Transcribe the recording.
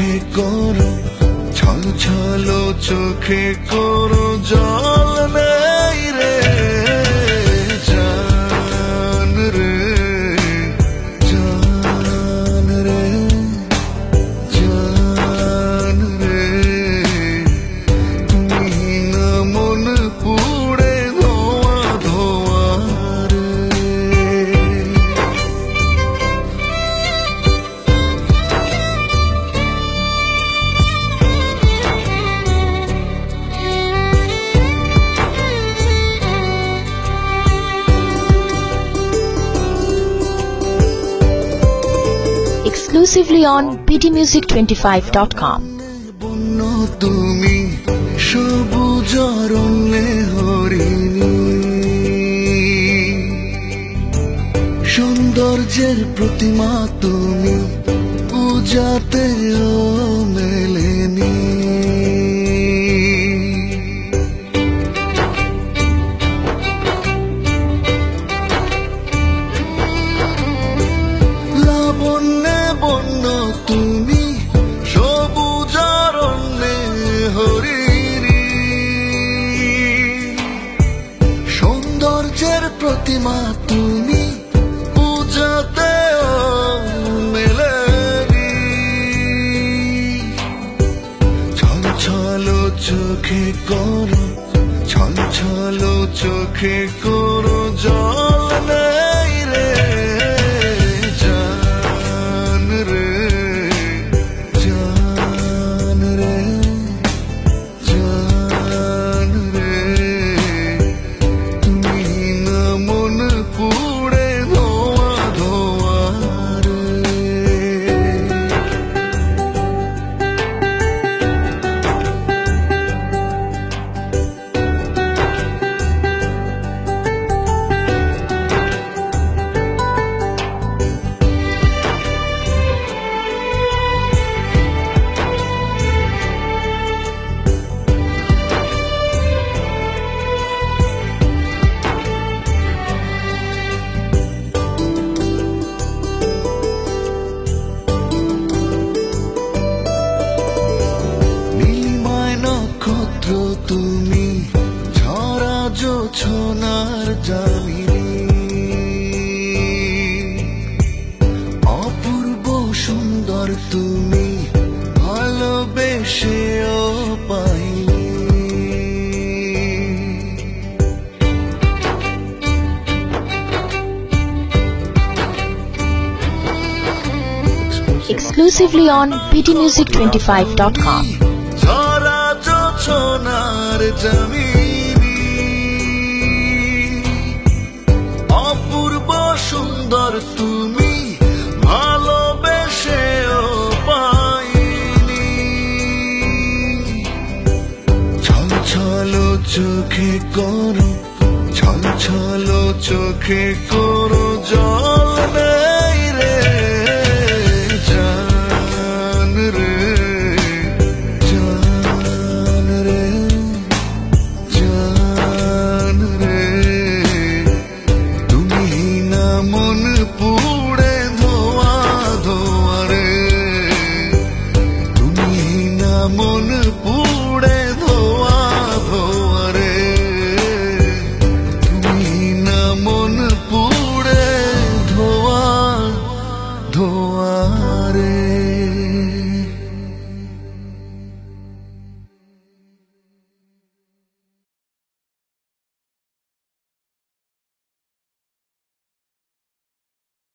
চোখে করো ছল ছল চোখে করো জল নেই exclusively on btmusic25.com. বন্য তুমি সবুজ সৌন্দর্যের প্রতিমা তুমি পূজাতে সৌন্দর্যের প্রতিমা তুমি পূজাতে মেলেনি। ছল চোখে করো ছল চোখে করো জল নেই। তুমি ঝরা জোছনার জামিনী অপূর্ব সুন্দর তুমি ভালোবেসেও পাইনি Exclusively on btmusic25.com. জমিনি। অপূর্ব সুন্দর তুমি ভালোবেসেও পাইনি। ছল চোখে করো ছল চোখে করো জল।